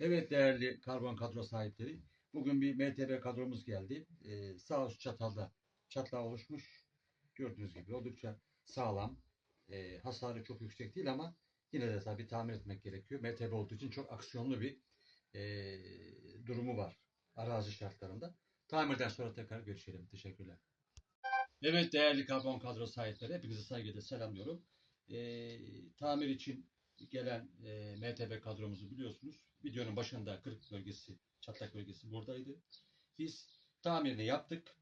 Evet değerli karbon kadro sahipleri. Bugün bir MTB kadromuz geldi. Ee, sağ üst çatalda çatlağı oluşmuş. Gördüğünüz gibi oldukça sağlam. Ee, hasarı çok yüksek değil ama yine de tabii tamir etmek gerekiyor. MTB olduğu için çok aksiyonlu bir ee, durumu var arazi şartlarında. Tamirden sonra tekrar görüşelim. Teşekkürler. Evet değerli karbon kadro sahipleri hepinizi saygıyla selamlıyorum. Ee, tamir için gelen e, MTB kadromuzu biliyorsunuz. Videonun başında kırık bölgesi, çatlak bölgesi buradaydı. Biz tamirini yaptık.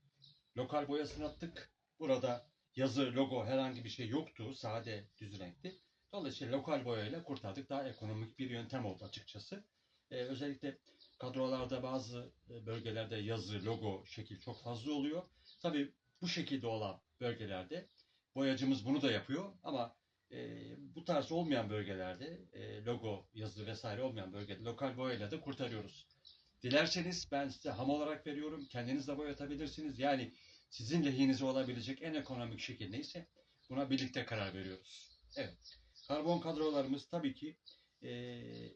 Lokal boyasını attık. Burada yazı, logo herhangi bir şey yoktu. Sade düz renkti. Dolayısıyla lokal boyayla kurtardık. Daha ekonomik bir yöntem oldu açıkçası. Ee, özellikle kadrolarda bazı e, bölgelerde yazı, logo, şekil çok fazla oluyor. Tabii bu şekilde olan bölgelerde boyacımız bunu da yapıyor ama e, bu tarz olmayan bölgelerde e, logo, yazı vesaire olmayan bölgede lokal boyayla da kurtarıyoruz. Dilerseniz ben size ham olarak veriyorum. Kendiniz de boyatabilirsiniz. Yani sizin lehinize olabilecek en ekonomik şekil neyse buna birlikte karar veriyoruz. Evet. Karbon kadrolarımız tabii ki e,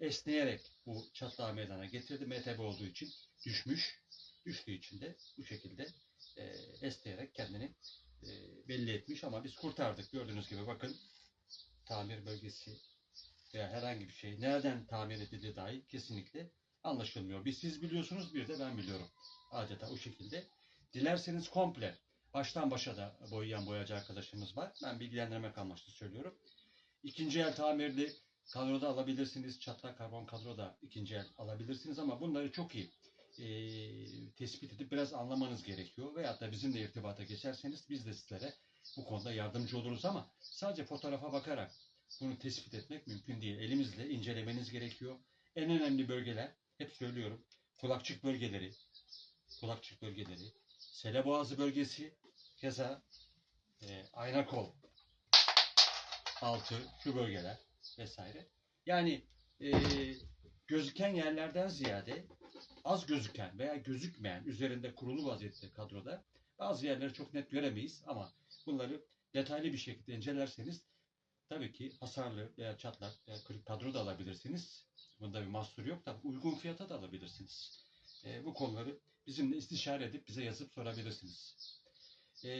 esneyerek bu çatlağı meydana getirdi. MTB olduğu için düşmüş. Düştüğü için de bu şekilde e, esneyerek kendini e, belli etmiş ama biz kurtardık. Gördüğünüz gibi bakın tamir bölgesi veya herhangi bir şey nereden tamir edildiği dahi kesinlikle anlaşılmıyor. Bir siz biliyorsunuz bir de ben biliyorum. Adeta o şekilde. Dilerseniz komple baştan başa da boyayan boyacı arkadaşımız var. Ben bilgilendirmek amaçlı söylüyorum. İkinci el tamirli kadroda alabilirsiniz. Çatlak karbon kadroda ikinci el alabilirsiniz ama bunları çok iyi e, tespit edip biraz anlamanız gerekiyor. Veyahut da bizimle irtibata geçerseniz biz de sizlere bu konuda yardımcı oluruz ama sadece fotoğrafa bakarak bunu tespit etmek mümkün değil. Elimizle incelemeniz gerekiyor. En önemli bölgeler, hep söylüyorum, kulakçık bölgeleri, kulakçık bölgeleri, sele boğazı bölgesi, keza e, ayna kol altı, şu bölgeler vesaire. Yani e, gözüken yerlerden ziyade az gözüken veya gözükmeyen üzerinde kurulu vaziyette kadroda bazı yerleri çok net göremeyiz ama bunları detaylı bir şekilde incelerseniz tabii ki hasarlı veya çatlak veya kırık kadro da alabilirsiniz. Bunda bir mahsur yok da uygun fiyata da alabilirsiniz. E, bu konuları bizimle istişare edip bize yazıp sorabilirsiniz. E,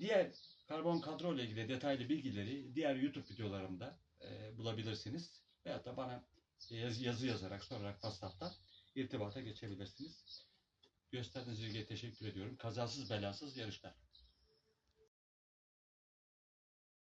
diğer karbon kadro ile ilgili detaylı bilgileri diğer YouTube videolarımda e, bulabilirsiniz. Veyahut da bana yazı, yazı yazarak sorarak WhatsApp'tan irtibata geçebilirsiniz. Gösterdiğiniz ilgiye teşekkür ediyorum. Kazasız belasız yarışlar.